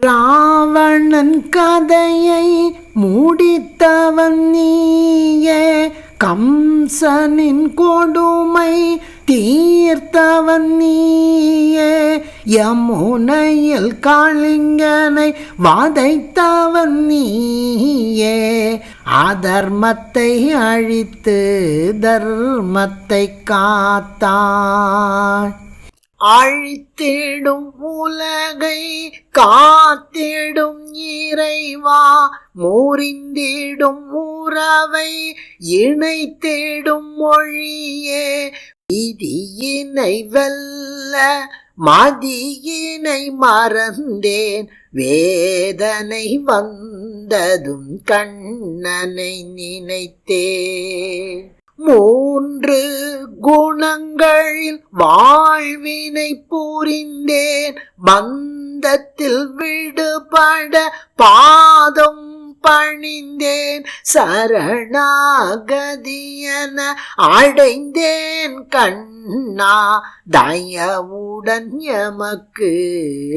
ராவணன் கதையை மூடித்தவன் நீயே. கம்சனின் கொடுமை தீர்த்தவன் நீயே. யமுனையில் காளிங்கனை வாதைத்தவன் நீயே. அதர்மத்தை அழித்து தர்மத்தை காத்தான் அழித்திடும் உலகை காத்திடும் இறைவா முறிந்திடும் உறவை இணைத்திடும் மொழியே. விதியினை வெல்ல மதியினை மறந்தேன். வேதனை வந்ததும் கண்ணனை நினைத்தேன். மூன்று குணங்களில் வாழ்வினை புரிந்தேன். பந்தத்தில் விடுபட பாதம் பணிந்தேன். சரணாகதியன அடைந்தேன் கண்ணா. தயவுடன் எமக்கு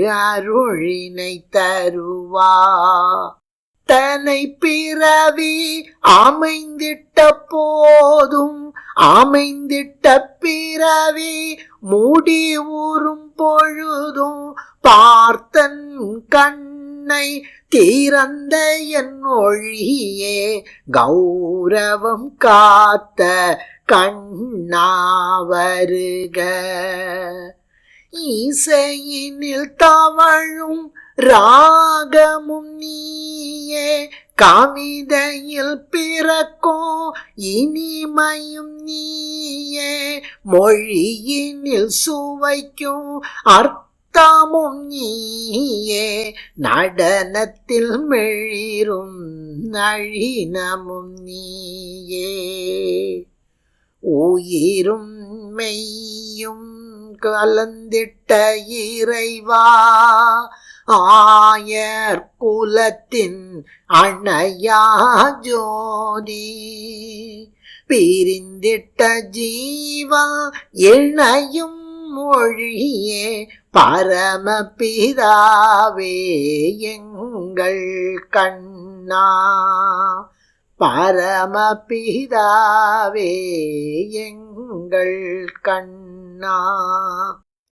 அருளினை தருவா. அத்தனை பிறவி அமைந்திட்ட போதும் அமைந்திட்ட பிறவி முடிவுறும் பொழுதும் பார்த்தன் கண்ணை தீரந்த என் ஒழியே கௌரவம் காத்த கண்ணா வருக இசையினில் தவழும் ராகம் கவிதையில் பிறக்கும் இனிமையும் நீயே. மொழியினில் சுவைக்கும் அர்த்தமும் நீயே. நடனத்தில் மெழிரும் நழினமும் நீயே. உயிரும் மெய்யும் கலந்திட்ட இறைவா ஆயர் குலத்தின் அணையா ஜோதி. பிரிந்திட்ட ஜீவா இணையும் மொழியே பரமபிதாவே எங்கள் கண்ணா. பரமபிதாவே எங்கள் கண்ணா